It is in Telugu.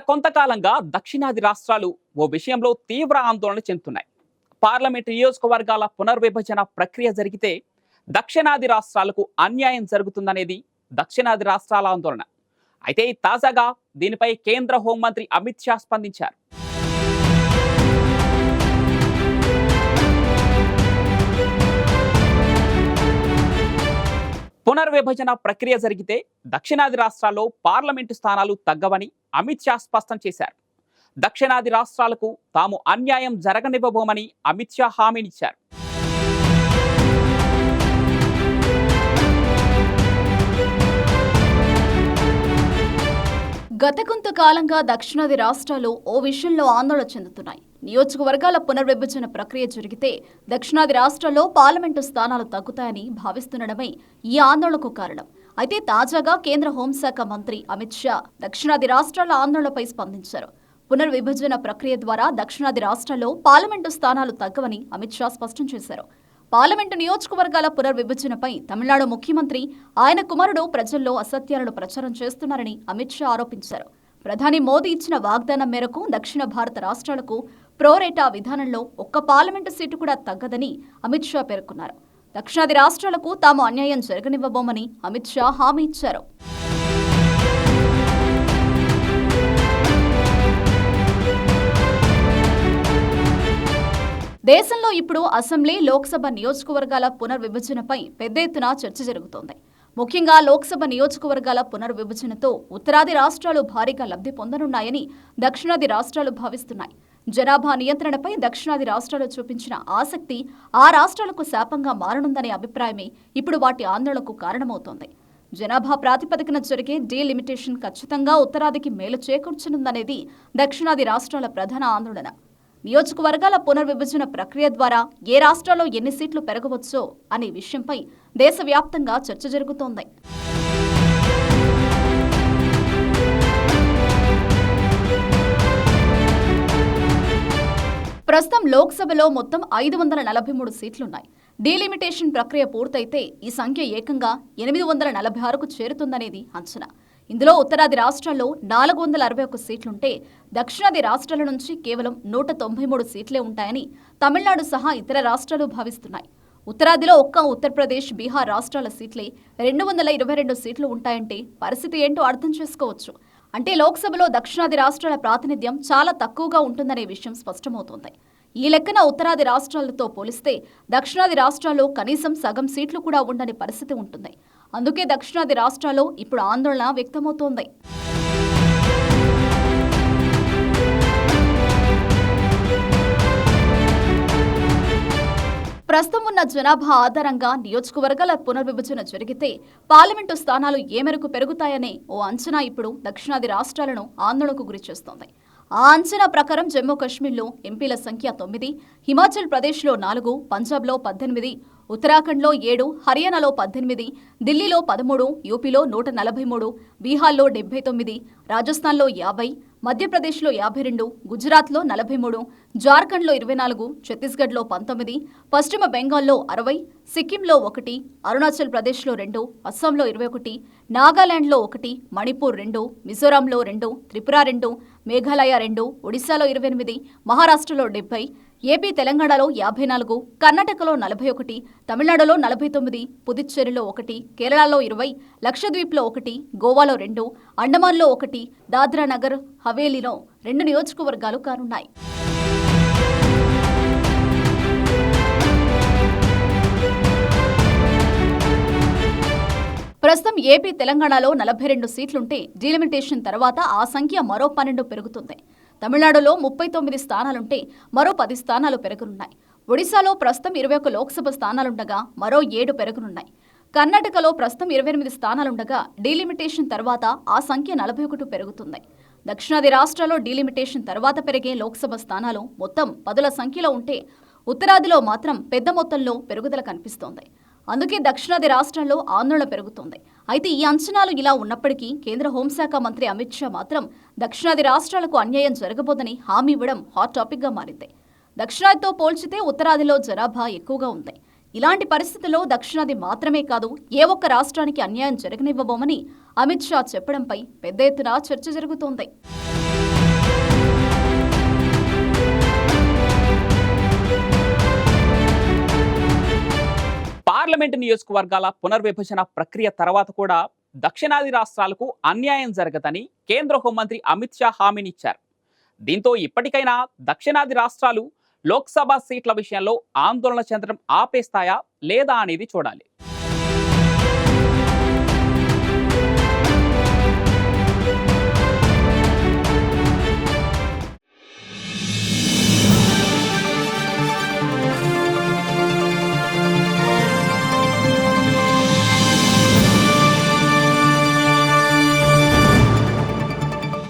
కొంతకాలంగా దక్షిణాది రాష్ట్రాలు ఓ విషయంలో తీవ్ర ఆందోళన చెందుతున్నాయి. పార్లమెంటు నియోజకవర్గాల పునర్విభజన ప్రక్రియ జరిగితే దక్షిణాది రాష్ట్రాలకు అన్యాయం జరుగుతుందనేది దక్షిణాది రాష్ట్రాల ఆందోళన. అయితే తాజాగా దీనిపై కేంద్ర హోంమంత్రి అమిత్ షా స్పందించారు. పునర్విభజన ప్రక్రియ జరిగితే దక్షిణాది రాష్ట్రాల్లో పార్లమెంటు స్థానాలు తగ్గవని అమిత్ షా స్పష్టం చేశారు. దక్షిణాది రాష్ట్రాలకు తాము అన్యాయం జరగనివ్వబోమని అమిత్ షా హామీనిచ్చారు. గత కొంతకాలంగా దక్షిణాది రాష్ట్రాలు ఓ విషయంలో ఆందోళన చెందుతున్నాయి. నియోజకవర్గాల పునర్విభజన ప్రక్రియ జరిగితే దక్షిణాది రాష్ట్రాల్లో పార్లమెంటు స్థానాలు తగ్గుతాయని భావిస్తుండడమే ఈ ఆందోళనకు కారణం. అయితే తాజాగా కేంద్ర హోంశాఖ మంత్రి అమిత్ షా దక్షిణాది రాష్ట్రాల ఆందోళనపై స్పందించారు. పునర్విభజన ప్రక్రియ ద్వారా దక్షిణాది రాష్ట్రాల్లో పార్లమెంటు స్థానాలు తగ్గవని అమిత్ షా స్పష్టం చేశారు. పార్లమెంటు నియోజకవర్గాల పునర్విభజనపై తమిళనాడు ముఖ్యమంత్రి ఆయన కుమారుడు ప్రజల్లో అసత్యాలను ప్రచారం చేస్తున్నారని అమిత్ షా ఆరోపించారు. ప్రధాని మోదీ ఇచ్చిన వాగ్దానం మేరకు దక్షిణ భారత రాష్ట్రాలకు ప్రోరేటా విధానంలో ఒక్క పార్లమెంటు సీటు కూడా తగ్గదని అమిత్ షా పేర్కొన్నారు. దక్షిణాది రాష్ట్రాలకు తాము అన్యాయం జరగనివ్వబోమని అమిత్ షా హామీ ఇచ్చారు. దేశంలో ఇప్పుడు అసెంబ్లీ లోక్సభ నియోజకవర్గాల పునర్విభజనపై పెద్ద ఎత్తున చర్చ జరుగుతోంది. ముఖ్యంగా లోక్సభ నియోజకవర్గాల పునర్విభజనతో ఉత్తరాది రాష్ట్రాలు భారీగా లబ్ధి పొందనున్నాయని దక్షిణాది రాష్ట్రాలు భావిస్తున్నాయి. జనాభా నియంత్రణపై దక్షిణాది రాష్ట్రాలు చూపించిన ఆసక్తి ఆ రాష్ట్రాలకు శాపంగా మారనుందనే అభిప్రాయమే ఇప్పుడు వాటి ఆందోళనకు కారణమవుతోంది. జనాభా ప్రాతిపదికన జరిగే డీలిమిటేషన్ ఖచ్చితంగా ఉత్తరాదికి మేలు చేకూర్చనుందనేది దక్షిణాది రాష్ట్రాల ప్రధాన ఆందోళన. నియోజకవర్గాల పునర్విభజన ప్రక్రియ ద్వారా ఏ రాష్ట్రాల్లో ఎన్ని సీట్లు పెరగవచ్చో అనే విషయంపై దేశవ్యాప్తంగా చర్చ జరుగుతోంది. ప్రస్తుతం లోక్సభలో మొత్తం ఐదు వందల నలభై మూడు సీట్లున్నాయి. డీలిమిటేషన్ ప్రక్రియ పూర్తయితే ఈ సంఖ్య ఏకంగా ఎనిమిది వందల నలభై ఆరుకు చేరుతుందనేది అంచనా. ఇందులో ఉత్తరాది రాష్ట్రాల్లో నాలుగు వందల అరవై ఒక్క సీట్లుంటే దక్షిణాది రాష్ట్రాల నుంచి కేవలం నూట తొంభై మూడు సీట్లే ఉంటాయని తమిళనాడు సహా ఇతర రాష్ట్రాలు భావిస్తున్నాయి. ఉత్తరాదిలో ఒక్క ఉత్తరప్రదేశ్ బీహార్ రాష్ట్రాల సీట్లే రెండు వందల ఇరవై రెండు సీట్లు ఉంటాయంటే పరిస్థితి ఏంటో అర్థం చేసుకోవచ్చు. అంటే లోక్సభలో దక్షిణాది రాష్ట్రాల ప్రాతినిధ్యం చాలా తక్కువగా ఉంటుందనే విషయం స్పష్టమవుతోంది. ఈ లెక్కన ఉత్తరాది రాష్ట్రాలతో పోలిస్తే దక్షిణాది రాష్ట్రాల్లో కనీసం సగం సీట్లు కూడా ఉండని పరిస్థితి ఉంటుంది. అందుకే దక్షిణాది రాష్ట్రాల్లో ఇప్పుడు ఆందోళన వ్యక్తమవుతోంది. ప్రస్తుతం ఉన్న జనాభా ఆధారంగా నియోజకవర్గాల పునర్విభజన జరిగితే పార్లమెంటు స్థానాలు ఏ మేరకు పెరుగుతాయనే ఓ అంచనా ఇప్పుడు దక్షిణాది రాష్ట్రాలను ఆందోళనకు గురిచేస్తోంది ఆ అంచనా ప్రకారం జమ్మూ కాశ్మీర్లో ఎంపీల సంఖ్య తొమ్మిది హిమాచల్ ప్రదేశ్లో నాలుగు పంజాబ్లో పద్దెనిమిది ఉత్తరాఖండ్లో ఏడు హర్యానాలో పద్దెనిమిది ఢిల్లీలో పదమూడు యూపీలో నూట నలభై మూడు బీహార్లో డెబ్బై తొమ్మిది రాజస్థాన్లో యాభై మధ్యప్రదేశ్లో యాభై రెండు గుజరాత్లో నలభై మూడు జార్ఖండ్లో ఇరవై నాలుగు ఛత్తీస్గఢ్లో పంతొమ్మిది పశ్చిమ బెంగాల్లో అరవై సిక్కింలో ఒకటి అరుణాచల్ ప్రదేశ్లో రెండు అస్సాంలో ఇరవై ఒకటి నాగాలాండ్లో ఒకటి మణిపూర్ రెండు మిజోరాంలో రెండు త్రిపుర రెండు మేఘాలయ రెండు ఒడిశాలో ఇరవై ఎనిమిది మహారాష్ట్రలో డెబ్బై ఏపీ తెలంగాణలో యాభై నాలుగు కర్ణాటకలో నలభై ఒకటి తమిళనాడులో నలభై తొమ్మిది పుదుచ్చేరిలో ఒకటి కేరళలో ఇరవై లక్షద్వీప్లో ఒకటి గోవాలో రెండు అండమాన్లో ఒకటి దాద్రా నగర్ హవేలీలో రెండు నియోజకవర్గాలు కానున్నాయి. ప్రస్తుతం ఏపీ తెలంగాణలో నలభై రెండు సీట్లుంటే డీలిమిటేషన్ తర్వాత ఆ సంఖ్య మరో పన్నెండు పెరుగుతుంది. తమిళనాడులో ముప్పై తొమ్మిది స్థానాలుంటే మరో పది స్థానాలు పెరగనున్నాయి. ఒడిశాలో ప్రస్తుతం ఇరవై ఒక్క లోక్సభ స్థానాలుండగా మరో ఏడు పెరగనున్నాయి. కర్ణాటకలో ప్రస్తుతం ఇరవై ఎనిమిది స్థానాలుండగా డీలిమిటేషన్ తర్వాత ఆ సంఖ్య నలభై ఒకటి పెరుగుతుంది. దక్షిణాది రాష్ట్రాల్లో డీలిమిటేషన్ తర్వాత పెరిగే లోక్సభ స్థానాలు మొత్తం పదుల సంఖ్యలో ఉంటే ఉత్తరాదిలో మాత్రం పెద్ద మొత్తంలో పెరుగుదల కనిపిస్తోంది. అందుకే దక్షిణాది రాష్ట్రాల్లో ఆందోళన పెరుగుతోంది. అయితే ఈ అంచనాలు ఇలా ఉన్నప్పటికీ కేంద్ర హోంశాఖ మంత్రి అమిత్ షా మాత్రం దక్షిణాది రాష్ట్రాలకు అన్యాయం జరగబోదని హామీ ఇవ్వడం హాట్ టాపిక్గా మారింది. దక్షిణాదితో పోల్చితే ఉత్తరాదిలో జనాభా ఎక్కువగా ఉంది. ఇలాంటి పరిస్థితుల్లో దక్షిణాది మాత్రమే కాదు ఏ ఒక్క రాష్ట్రానికి అన్యాయం జరగనివ్వబోమని అమిత్ షా చెప్పడంపై పెద్ద ఎత్తున చర్చ జరుగుతోంది. పార్లమెంటు నియోజకవర్గాల పునర్విభజన ప్రక్రియ తర్వాత కూడా దక్షిణాది రాష్ట్రాలకు అన్యాయం జరగదని కేంద్ర హోంమంత్రి అమిత్ షా హామీనిచ్చారు. దీంతో ఇప్పటికైనా దక్షిణాది రాష్ట్రాలు లోక్సభ సీట్ల విషయంలో ఆందోళన చెందడం ఆపేస్తాయా లేదా అనేది చూడాలి.